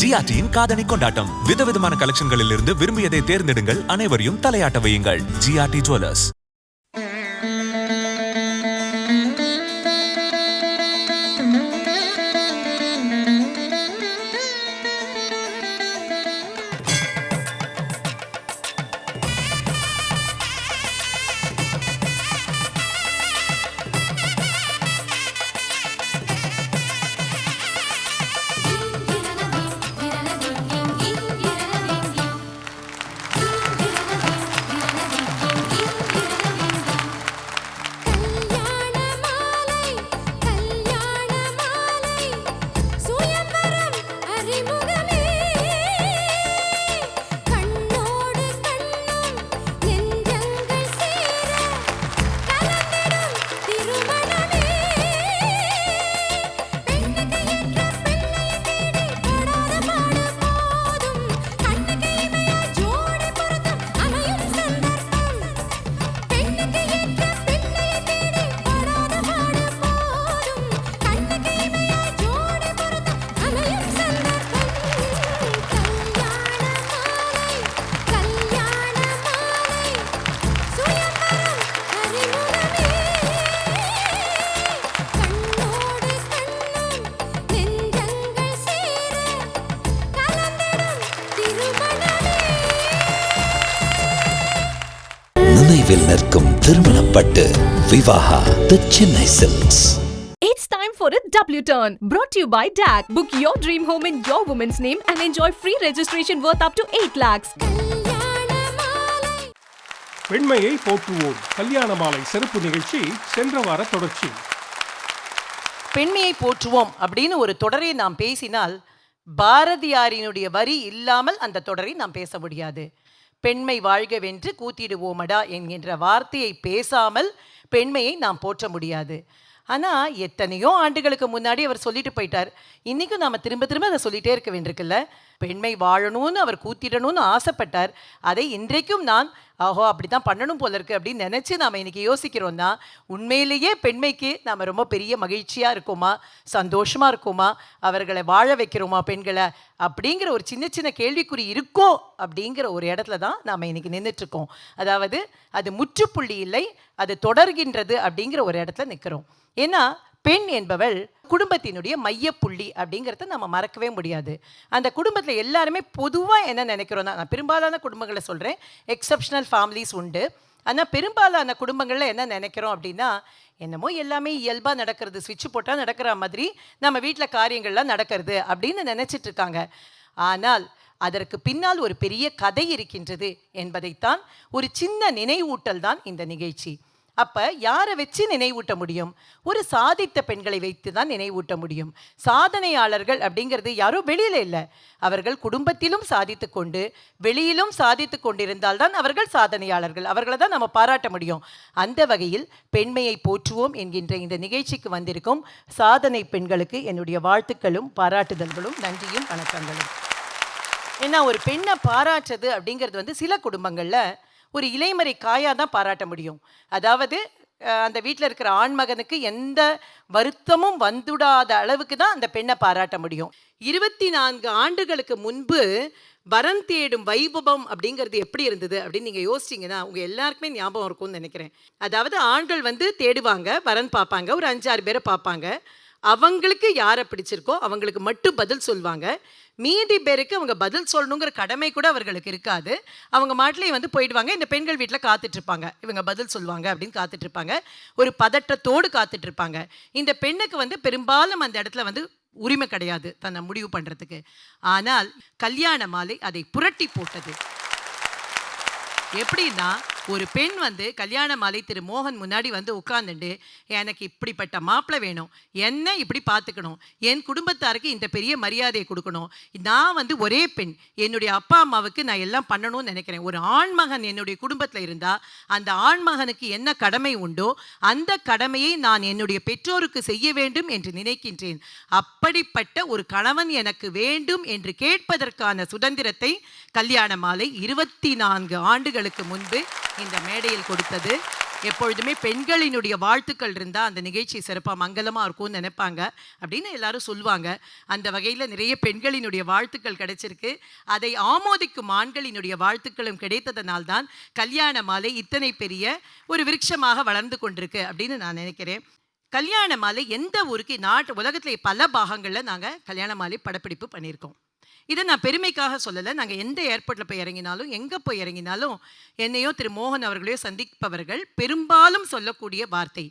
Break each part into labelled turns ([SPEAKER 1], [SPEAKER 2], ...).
[SPEAKER 1] ஜிஆர்டியின் காதணி கொண்டாட்டம் விதவிதமான கலெக்ஷன்களில் இருந்து விரும்பியதை தேர்ந்தெடுங்கள் அனைவரையும் தலையாட்ட வையுங்கள் ஜிஆர்டி ஜுவல்லர்ஸ்
[SPEAKER 2] வளைவில் நிற்கும் திருமணப்பட்டு Vivaha the Chennai silks It's time for a W turn brought to you by DAC. Book your dream home in your woman's name and enjoy free registration worth up to 8 lakhs.
[SPEAKER 3] பெண்மையை போற்றுவோம் கல்யாண மாலை சிறப்பு நிகழ்ச்சி சென்ற வார தொடர்ச்சி
[SPEAKER 4] பெண்மையை போற்றுவோம் அப்படின்னு ஒரு தொடரை நாம் பேசினால் பாரதியாரினுடைய வரி இல்லாமல் அந்த தொடரை நாம் பேச முடியாது பெண்மை வாழ்கவென்று கூத்திடுவோமடா என்கின்ற வார்த்தையை பேசாமல் பெண்மையை நாம் போற்ற முடியாது ஆனால் எத்தனையோ ஆண்டுகளுக்கு முன்னாடி அவர் சொல்லிட்டு போயிட்டார் இன்றைக்கும் நாம் திரும்ப திரும்ப அதை சொல்லிகிட்டே இருக்க வேண்டியிருக்குல்ல பெண்மை வாழணும்னு அவர் கூத்திடணும்னு ஆசைப்பட்டார் அதை இன்றைக்கும் நான் ஆஹோ அப்படி தான் பண்ணணும் போல இருக்குது அப்படின்னு நினச்சி நாம் இன்றைக்கி யோசிக்கிறோம்னா உண்மையிலேயே பெண்மைக்கு நாம் ரொம்ப பெரிய மகிழ்ச்சியாக இருக்குமா சந்தோஷமாக இருக்குமா அவர்களை வாழ வைக்கிறோமா பெண்களை அப்படிங்கிற ஒரு சின்ன சின்ன கேள்விக்குறி இருக்கோ அப்படிங்கிற ஒரு இடத்துல தான் நாம் இன்றைக்கி நின்றுட்டுருக்கோம் அதாவது அது முற்றுப்புள்ளி இல்லை அது தொடர்கின்றது அப்படிங்கிற ஒரு இடத்துல நிற்கிறோம் ஏன்னா பெண் என்பவள் குடும்பத்தினுடைய மையப்புள்ளி அப்படிங்கிறத நம்ம மறக்கவே முடியாது அந்த குடும்பத்தில் எல்லாருமே பொதுவாக என்ன நினைக்கிறோன்னா நான் பெரும்பாலான குடும்பங்களை சொல்கிறேன் எக்ஸப்ஷனல் ஃபேமிலிஸ் உண்டு ஆனால் பெரும்பாலான குடும்பங்களில் என்ன நினைக்கிறோம் அப்படின்னா என்னமோ எல்லாமே இயல்பாக நடக்கிறது சுவிட்ச் போட்டால் நடக்கிற மாதிரி நம்ம வீட்டில் காரியங்கள்லாம் நடக்கிறது அப்படின்னு நினச்சிட்டு இருக்காங்க ஆனால் அதற்கு பின்னால் ஒரு பெரிய கதை இருக்கின்றது என்பதைத்தான் ஒரு சின்ன நினைவூட்டல் தான் இந்த நிகழ்ச்சி அப்போ யாரை வச்சு நினைவூட்ட முடியும் ஒரு சாதித்த பெண்களை வைத்து தான் நினைவூட்ட முடியும் சாதனையாளர்கள் அப்படிங்கிறது யாரோ வெளியில் இல்லை அவர்கள் குடும்பத்திலும் சாதித்து கொண்டு வெளியிலும் சாதித்து கொண்டிருந்தால் தான் அவர்கள் சாதனையாளர்கள் அவர்களை தான் நம்ம பாராட்ட முடியும் அந்த வகையில் பெண்மையை போற்றுவோம் என்கின்ற இந்த நிகழ்ச்சிக்கு வந்திருக்கும் சாதனை பெண்களுக்கு என்னுடைய வாழ்த்துக்களும் பாராட்டுதல்களும் நன்றியும் வணக்கங்களும் ஏன்னா ஒரு பெண்ணை பாராட்டுறது அப்படிங்கிறது வந்து சில குடும்பங்களில் ஒரு இலைமறை காயாக தான் பாராட்ட முடியும் அதாவது அந்த வீட்டில் இருக்கிற ஆண்மகனுக்கு எந்த வருத்தமும் வந்துடாத அளவுக்கு தான் அந்த பெண்ணை பாராட்ட முடியும் இருபத்தி நான்கு ஆண்டுகளுக்கு முன்பு வரம் தேடும் வைபவம் அப்படிங்கிறது எப்படி இருந்தது அப்படின்னு நீங்கள் யோசிச்சிங்கன்னா உங்கள் எல்லாருக்குமே ஞாபகம் இருக்கும்னு நினைக்கிறேன் அதாவது ஆண்கள் வந்து தேடுவாங்க வரன் பார்ப்பாங்க ஒரு அஞ்சாறு பேரை பார்ப்பாங்க அவங்களுக்கு யாரை பிடிச்சிருக்கோ அவங்களுக்கு மட்டும் பதில் சொல்லுவாங்க மீதி பேருக்கு அவங்க பதில் சொல்லணுங்கிற கடமை கூட அவர்களுக்கு இருக்காது அவங்க மாட்டிலேயே வந்து போயிடுவாங்க இந்த பெண்கள் வீட்டில் காத்துட்ருப்பாங்க இவங்க பதில் சொல்லுவாங்க அப்படின்னு காத்துட்ருப்பாங்க ஒரு பதற்றத்தோடு காத்துட்ருப்பாங்க இந்த பெண்ணுக்கு வந்து பெரும்பாலும் அந்த இடத்துல வந்து உரிமை கிடையாது தன்னை முடிவு பண்ணுறதுக்கு ஆனால் கல்யாண மாலை அதை புரட்டி போட்டது எப்படின்னா ஒரு பெண் வந்து கல்யாண மாலை திரு மோகன் முன்னாடி வந்து உட்காந்துண்டு எனக்கு இப்படிப்பட்ட மாப்பிள்ளை வேணும் என்ன இப்படி பார்த்துக்கணும் என் குடும்பத்தாருக்கு இந்த பெரிய மரியாதையை கொடுக்கணும் நான் வந்து ஒரே பெண் என்னுடைய அப்பா அம்மாவுக்கு நான் எல்லாம் பண்ணணும்னு நினைக்கிறேன் ஒரு ஆண்மகன் என்னுடைய குடும்பத்தில் இருந்தால் அந்த ஆண்மகனுக்கு என்ன கடமை உண்டோ அந்த கடமையை நான் என்னுடைய பெற்றோருக்கு செய்ய வேண்டும் என்று நினைக்கின்றேன் அப்படிப்பட்ட ஒரு கணவன் எனக்கு வேண்டும் என்று கேட்பதற்கான சுதந்திரத்தை கல்யாண மாலை இருபத்தி நான்கு ஆண்டுகளுக்கு முன்பு இந்த மேடையில் கொடுத்தது எப்பொழுதுமே பெண்களினுடைய வாழ்த்துக்கள் இருந்தால் அந்த நிகழ்ச்சி சிறப்பாக மங்களமாக இருக்கும்னு நினைப்பாங்க அப்படின்னு எல்லாரும் சொல்லுவாங்க அந்த வகையில் நிறைய பெண்களினுடைய வாழ்த்துக்கள் கிடைச்சிருக்கு அதை ஆமோதிக்கும் ஆண்களினுடைய வாழ்த்துக்களும் கிடைத்ததனால்தான் கல்யாண மாலை இத்தனை பெரிய ஒரு விருட்சமாக வளர்ந்து கொண்டிருக்கு அப்படின்னு நான் நினைக்கிறேன் கல்யாண மாலை எந்த ஊருக்கு நாட்டு உலகத்திலே பல பாகங்களில் நாங்கள் கல்யாண மாலை படப்பிடிப்பு பண்ணியிருக்கோம் இதை நான் பெருமைக்காக சொல்லலை நாங்கள் எந்த ஏர்போர்ட்டில் போய் இறங்கினாலும் எங்கே போய் இறங்கினாலும் என்னையோ திரு மோகன் அவர்களையோ சந்திப்பவர்கள் பெரும்பாலும் சொல்லக்கூடிய வார்த்தை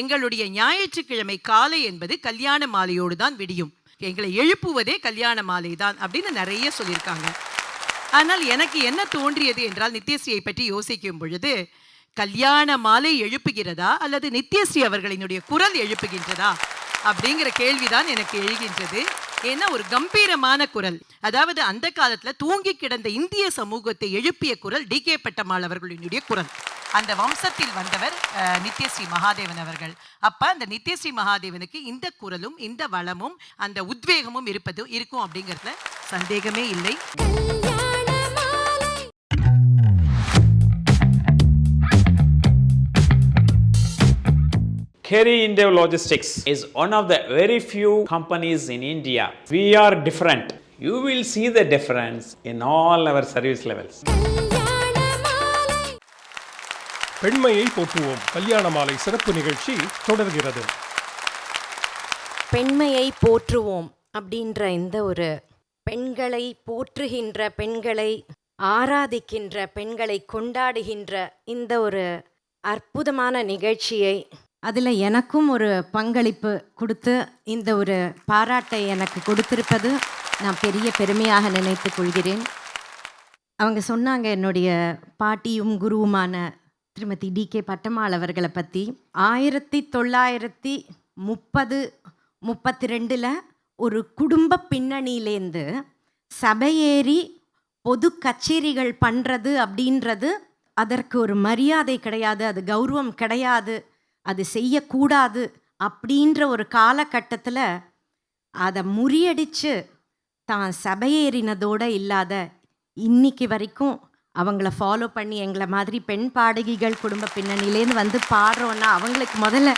[SPEAKER 4] எங்களுடைய ஞாயிற்றுக்கிழமை காலை என்பது கல்யாண மாலையோடு தான் விடியும் எங்களை எழுப்புவதே கல்யாண மாலை தான் அப்படின்னு நிறைய சொல்லியிருக்காங்க ஆனால் எனக்கு என்ன தோன்றியது என்றால் நித்யஸ்ரீயை பற்றி யோசிக்கும் பொழுது கல்யாண மாலை எழுப்புகிறதா அல்லது நித்யஸ்ரீ அவர்களினுடைய குரல் எழுப்புகின்றதா அப்படிங்கிற கேள்விதான் எனக்கு எழுகின்றது ஏன்னா ஒரு கம்பீரமான குரல் அதாவது அந்த காலத்துல தூங்கி கிடந்த இந்திய சமூகத்தை எழுப்பிய குரல் டி கே பட்டம்மாள் அவர்களினுடைய குரல் அந்த வம்சத்தில் வந்தவர் நித்யஸ்ரீ மகாதேவன் அவர்கள் அப்ப அந்த நித்யஸ்ரீ மகாதேவனுக்கு இந்த குரலும் இந்த வளமும் அந்த உத்வேகமும் இருப்பது இருக்கும் அப்படிங்கிறதுல சந்தேகமே இல்லை
[SPEAKER 5] Kerry Indev Logistics is one of the very few companies in India. We are different. You will see the difference in all our service levels.
[SPEAKER 3] பெண்மையை போற்றுவோம் கல்யாண மாலை சிறப்பு நிகழ்ச்சி தொடர்கிறது
[SPEAKER 6] பெண்மையை போற்றுவோம் அப்படின்ற இந்த ஒரு பெண்களை போற்றுகின்ற பெண்களை ஆராதிக்கின்ற பெண்களை கொண்டாடுகின்ற இந்த ஒரு அற்புதமான நிகழ்ச்சியை அதில் எனக்கும் ஒரு பங்களிப்பு கொடுத்து இந்த ஒரு பாராட்டை எனக்கு கொடுத்திருப்பது நான் பெரிய பெருமையாக நினைத்து கொள்கிறேன் அவங்க சொன்னாங்க என்னுடைய பாட்டியும் குருவுமான திருமதி டி கே பட்டமாள் அவர்களை பற்றி ஆயிரத்தி தொள்ளாயிரத்தி முப்பது முப்பத்தி ரெண்டில் ஒரு குடும்ப பின்னணியிலேருந்து சபையேறி பொது கச்சேரிகள் பண்ணுறது அப்படின்றது அதற்கு ஒரு மரியாதை கிடையாது அது கௌரவம் கிடையாது அது செய்யக்கூடாது அப்படின்ற ஒரு காலகட்டத்தில் அதை முறியடித்து தான் சபையேறினதோடு இல்லாத இன்னைக்கு வரைக்கும் அவங்கள ஃபாலோ பண்ணி எங்களை மாதிரி பெண் பாடகிகள் குடும்ப பின்னணியிலேருந்து வந்து பாடுறோன்னா அவங்களுக்கு முதல்ல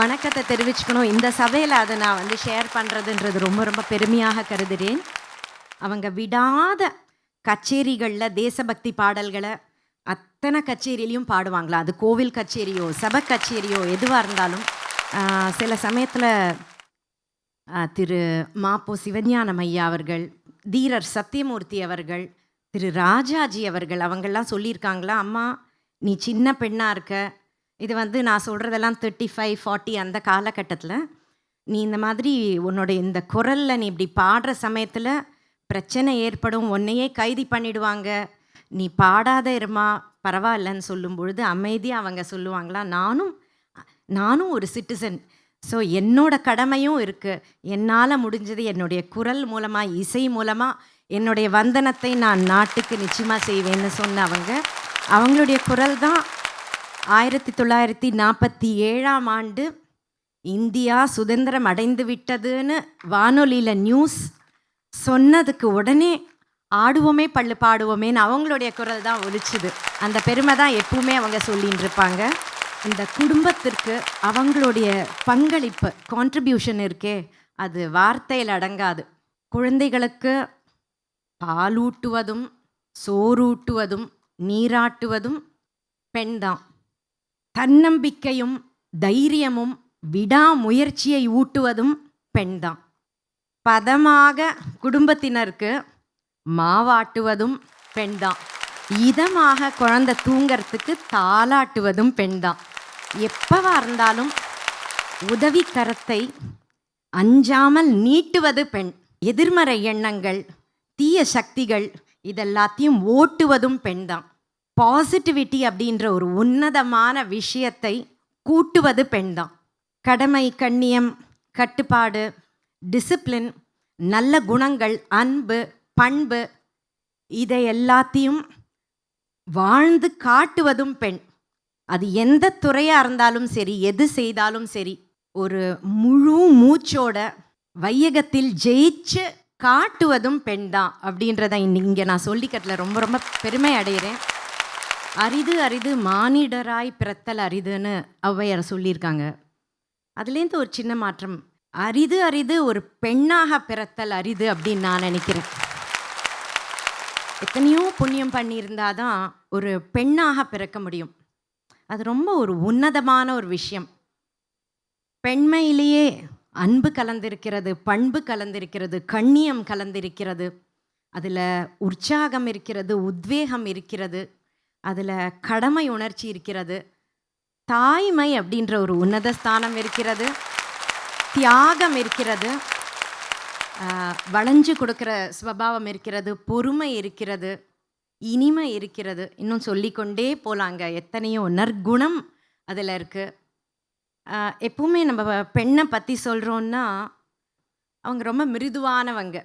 [SPEAKER 6] வணக்கத்தை தெரிவிச்சுக்கணும் இந்த சபையில் அதை நான் வந்து ஷேர் பண்ணுறதுன்றது ரொம்ப ரொம்ப பெருமையாக கருதுகிறேன் அவங்க விடாத கச்சேரிகளில் தேசபக்தி பாடல்களை எத்தனை கச்சேரியிலையும் பாடுவாங்களா அது கோவில் கச்சேரியோ சபை கச்சேரியோ எதுவாக இருந்தாலும் சில சமயத்தில் திரு மாப்போ சிவஞானம் ஐயா அவர்கள் தீரர் சத்தியமூர்த்தி அவர்கள் திரு ராஜாஜி அவர்கள் அவங்கெல்லாம் சொல்லியிருக்காங்களா அம்மா நீ சின்ன பெண்ணாக இருக்க இது வந்து நான் சொல்கிறதெல்லாம் தேர்ட்டி ஃபைவ் ஃபார்ட்டி அந்த காலகட்டத்தில் நீ இந்த மாதிரி உன்னோட இந்த குரலில் நீ இப்படி பாடுற சமயத்தில் பிரச்சனை ஏற்படும் உன்னையே கைதி பண்ணிடுவாங்க நீ பாடாத இருமா பரவாயில்லன்னு சொல்லும் பொழுது அமைதியாக அவங்க சொல்லுவாங்களா நானும் நானும் ஒரு சிட்டிசன் ஸோ என்னோட கடமையும் இருக்குது என்னால் முடிஞ்சது என்னுடைய குரல் மூலமாக இசை மூலமாக என்னுடைய வந்தனத்தை நான் நாட்டுக்கு நிச்சயமாக செய்வேன்னு சொன்ன அவங்க அவங்களுடைய குரல் தான் ஆயிரத்தி தொள்ளாயிரத்தி நாற்பத்தி ஏழாம் ஆண்டு இந்தியா சுதந்திரம் அடைந்து விட்டதுன்னு வானொலியில் நியூஸ் சொன்னதுக்கு உடனே ஆடுவோமே பல்லு பாடுவோமேன்னு அவங்களுடைய குரல் தான் ஒழிச்சுது அந்த பெருமை தான் எப்பவுமே அவங்க சொல்லின்னு இருப்பாங்க இந்த குடும்பத்திற்கு அவங்களுடைய பங்களிப்பு கான்ட்ரிபியூஷன் இருக்கே அது வார்த்தையில் அடங்காது குழந்தைகளுக்கு பாலூட்டுவதும் சோரூட்டுவதும் நீராட்டுவதும் பெண் தான் தன்னம்பிக்கையும் தைரியமும் விடாமுயற்சியை ஊட்டுவதும் பெண் தான் பதமாக குடும்பத்தினருக்கு மாவாட்டுவதும் பெண்தான் இதமாக குழந்தை தூங்கிறதுக்கு தாளாட்டுவதும் பெண்தான் எப்பவா இருந்தாலும் உதவி கரத்தை அஞ்சாமல் நீட்டுவது பெண் எதிர்மறை எண்ணங்கள் தீய சக்திகள் இதெல்லாத்தையும் ஓட்டுவதும் பெண்தான் பாசிட்டிவிட்டி அப்படின்ற ஒரு உன்னதமான விஷயத்தை கூட்டுவது பெண்தான் கடமை கண்ணியம் கட்டுப்பாடு டிசிப்ளின் நல்ல குணங்கள் அன்பு பண்பு இதை எல்லாத்தையும் வாழ்ந்து காட்டுவதும் பெண் அது எந்த துறையாக இருந்தாலும் சரி எது செய்தாலும் சரி ஒரு முழு மூச்சோட வையகத்தில் ஜெயிச்சு காட்டுவதும் பெண் தான் அப்படின்றத இங்கே நான் சொல்லிக்கிறதுல ரொம்ப ரொம்ப பெருமை அடைகிறேன் அரிது அரிது மானிடராய் பிறத்தல் அரிதுன்னு ஔவையார் சொல்லியிருக்காங்க அதுலேருந்து ஒரு சின்ன மாற்றம் அரிது அரிது ஒரு பெண்ணாக பிறத்தல் அரிது அப்படின்னு நான் நினைக்கிறேன் எத்தனையோ புண்ணியம் பண்ணியிருந்தா தான் ஒரு பெண்ணாக பிறக்க முடியும் அது ரொம்ப ஒரு உன்னதமான ஒரு விஷயம் பெண்மையிலேயே அன்பு கலந்திருக்கிறது பண்பு கலந்திருக்கிறது கண்ணியம் கலந்திருக்கிறது அதில் உற்சாகம் இருக்கிறது உத்வேகம் இருக்கிறது அதில் கடமை உணர்ச்சி இருக்கிறது தாய்மை அப்படின்ற ஒரு உன்னத ஸ்தானம் இருக்கிறது தியாகம் இருக்கிறது வளைஞ்சு கொடுக்குற ஸ்வபாவம் இருக்கிறது பொறுமை இருக்கிறது இனிமை இருக்கிறது இன்னும் சொல்லிக்கொண்டே போகலாங்க எத்தனையோ நற்குணம் அதில் இருக்குது எப்பவுமே நம்ம பெண்ணை பற்றி சொல்கிறோன்னா அவங்க ரொம்ப மிருதுவானவங்க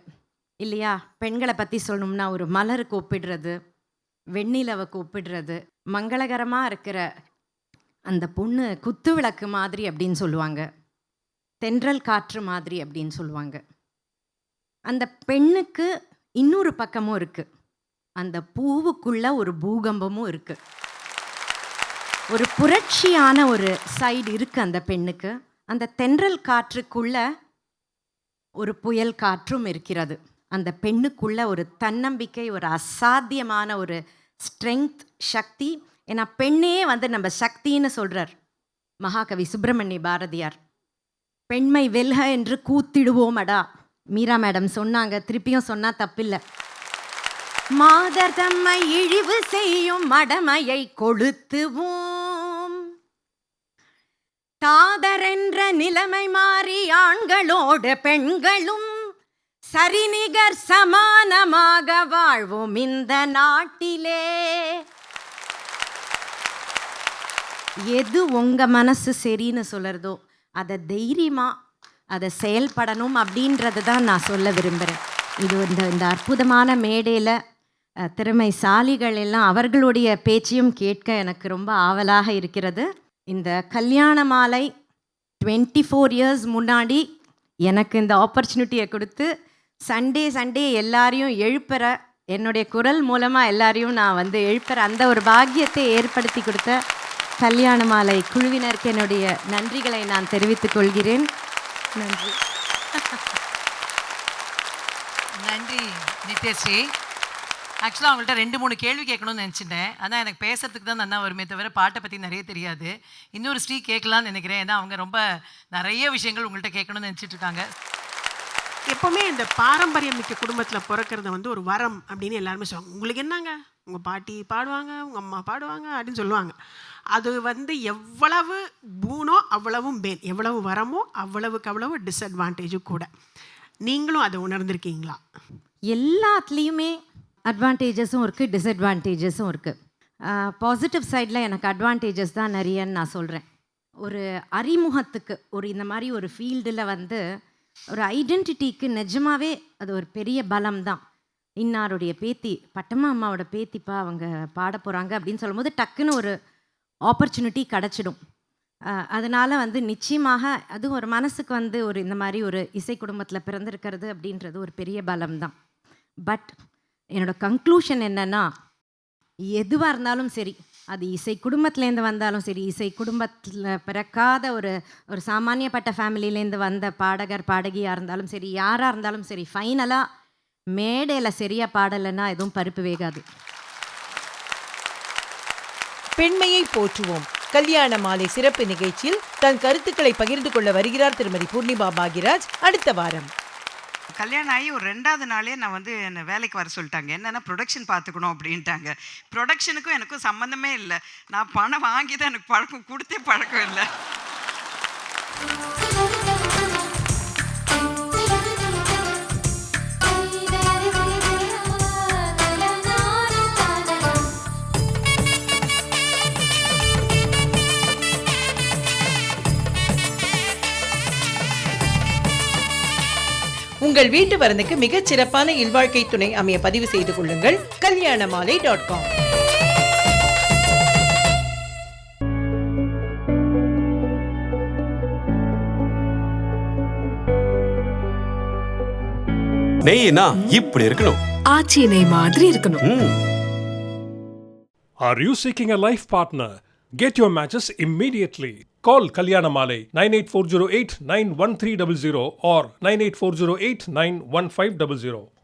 [SPEAKER 6] இல்லையா பெண்களை பற்றி சொல்லணும்னா ஒரு மலருக்கு ஒப்பிடுறது வெண்ணிலவுக்கு ஒப்பிடுறது மங்களகரமாக இருக்கிற அந்த பொண்ணு குத்து விளக்கு மாதிரி அப்படின்னு சொல்லுவாங்க தென்றல் காற்று மாதிரி அப்படின்னு சொல்லுவாங்க அந்த பெண்ணுக்கு இன்னொரு பக்கமும் இருக்கு அந்த பூவுக்குள்ள ஒரு பூகம்பமும் இருக்கு ஒரு புரட்சியான ஒரு சைடு இருக்கு அந்த பெண்ணுக்கு அந்த தென்றல் காற்றுக்குள்ள ஒரு புயல் காற்றும் இருக்கிறது அந்த பெண்ணுக்குள்ள ஒரு தன்னம்பிக்கை ஒரு அசாத்தியமான ஒரு ஸ்ட்ரெங்க் சக்தி ஏன்னா பெண்ணே வந்து நம்ம சக்தின்னு சொல்கிறார் மகாகவி சுப்பிரமணிய பாரதியார் பெண்மை வெல்க என்று கூத்திடுவோம் அடா மீரா மேடம் சொன்னாங்க திருப்பியும் சொன்னால் தப்பில்லை மாதர் தம்மை இழிவு செய்யும் மடமையை கொளுத்துவோம் தாதரென்ற நிலைமை மாறி ஆண்களோடு பெண்களும் சரிநிகர் சமானமாக வாழ்வோம் இந்த நாட்டிலே எது உங்கள் மனசு சரின்னு சொல்கிறதோ அதை தைரியமாக அதை செயல்படணும் அப்படின்றது தான் நான் சொல்ல விரும்புகிறேன் இது இந்த இந்த அற்புதமான மேடையில் திறமைசாலிகள் எல்லாம் அவர்களுடைய பேச்சையும் கேட்க எனக்கு ரொம்ப ஆவலாக இருக்கிறது இந்த கல்யாண மாலை டுவெண்ட்டி ஃபோர் இயர்ஸ் முன்னாடி எனக்கு இந்த ஆப்பர்ச்சுனிட்டியை கொடுத்து சண்டே சண்டே எல்லாரையும் எழுப்புற என்னுடைய குரல் மூலமாக எல்லாரையும் நான் வந்து எழுப்புற அந்த ஒரு பாக்கியத்தை ஏற்படுத்தி கொடுத்த கல்யாண மாலை குழுவினருக்கு என்னுடைய நன்றிகளை நான் தெரிவித்துக் கொள்கிறேன் நன்றி
[SPEAKER 7] நன்றி நித்யஸ்ரீ ஆக்சுவலாக அவங்கள்ட்ட ரெண்டு மூணு கேள்வி கேட்கணும்னு நினச்சிட்டேன் ஆனால் எனக்கு பேசுறதுக்கு தான் நல்லா வருமே தவிர பாட்டை பற்றி நிறைய தெரியாது இன்னொரு ஸ்ரீ கேட்கலான்னு நினைக்கிறேன் ஏன்னா அவங்க ரொம்ப நிறைய விஷயங்கள் உங்கள்கிட்ட கேட்கணும்னு நினச்சிட்டு இருக்காங்க
[SPEAKER 8] எப்போவுமே இந்த பாரம்பரியம் மிக்க குடும்பத்தில் பிறக்கிறது வந்து ஒரு வரம் அப்படின்னு எல்லாருமே சொல்லுவாங்க உங்களுக்கு என்னங்க உங்கள் பாட்டி பாடுவாங்க உங்கள் அம்மா பாடுவாங்க அப்படின்னு சொல்லுவாங்க அது வந்து எவ்வளவு பூனோ அவ்வளவும் பேன் எவ்வளவு வரமோ அவ்வளவுக்கு அவ்வளவு டிஸ்அட்வான்டேஜும் கூட நீங்களும் அதை உணர்ந்திருக்கீங்களா
[SPEAKER 6] எல்லாத்துலேயுமே அட்வான்டேஜஸும் இருக்குது டிஸ்அட்வான்டேஜஸும் இருக்குது பாசிட்டிவ் சைடில் எனக்கு அட்வான்டேஜஸ் தான் நிறையன்னு நான் சொல்கிறேன் ஒரு அறிமுகத்துக்கு ஒரு இந்த மாதிரி ஒரு ஃபீல்டில் வந்து ஒரு ஐடென்டிட்டிக்கு நிஜமாகவே அது ஒரு பெரிய பலம் தான் இன்னாருடைய பேத்தி பட்டம்மா அம்மாவோட பேத்திப்பா அவங்க பாட போகிறாங்க அப்படின்னு சொல்லும்போது டக்குன்னு ஒரு ஆப்பர்ச்சுனிட்டி கிடச்சிடும் அதனால் வந்து நிச்சயமாக அதுவும் ஒரு மனசுக்கு வந்து ஒரு இந்த மாதிரி ஒரு இசை குடும்பத்தில் பிறந்திருக்கிறது அப்படின்றது ஒரு பெரிய பலம்தான் பட் என்னோடய கன்க்ளூஷன் என்னென்னா எதுவாக இருந்தாலும் சரி அது இசை குடும்பத்துலேருந்து வந்தாலும் சரி இசை குடும்பத்தில் பிறக்காத ஒரு ஒரு சாமானியப்பட்ட ஃபேமிலியிலேருந்து வந்த பாடகர் பாடகியாக இருந்தாலும் சரி யாராக இருந்தாலும் சரி ஃபைனலாக மேடையில் சரியாக பாடலைன்னா எதுவும் பருப்பு வேகாது
[SPEAKER 3] பெண்மையை போற்றுவோம் கல்யாண மாலை சிறப்பு நிகழ்ச்சியில் தன் கருத்துக்களை பகிர்ந்து கொள்ள வருகிறார் திருமதி பூர்ணிபா பாகிராஜ் அடுத்த வாரம்
[SPEAKER 9] கல்யாணம் ஆகி ஒரு ரெண்டாவது நாளே நான் வந்து என்னை வேலைக்கு வர சொல்லிட்டாங்க என்னென்னா ப்ரொடக்ஷன் பார்த்துக்கணும் அப்படின்ட்டாங்க ப்ரொடக்ஷனுக்கும் எனக்கும் சம்மந்தமே இல்லை நான் பணம் வாங்கி தான் எனக்கு பழக்கம் கொடுத்தே பழக்கம் இல்லை
[SPEAKER 3] உங்கள் வீட்டு வரனுக்கு மிகச் சிறப்பான இல்வாழ்க்கை துணை அமைய பதிவு செய்து கொள்ளுங்கள் கல்யாண மாலை டாட் காம்
[SPEAKER 10] நெய்னா இப்படி இருக்கணும்
[SPEAKER 11] ஆச்சி நெய் மாதிரி இருக்கணும்
[SPEAKER 12] Are you seeking a life partner? Get your matches immediately. Call Kalyanamale 98408 91300 or 98408 91500.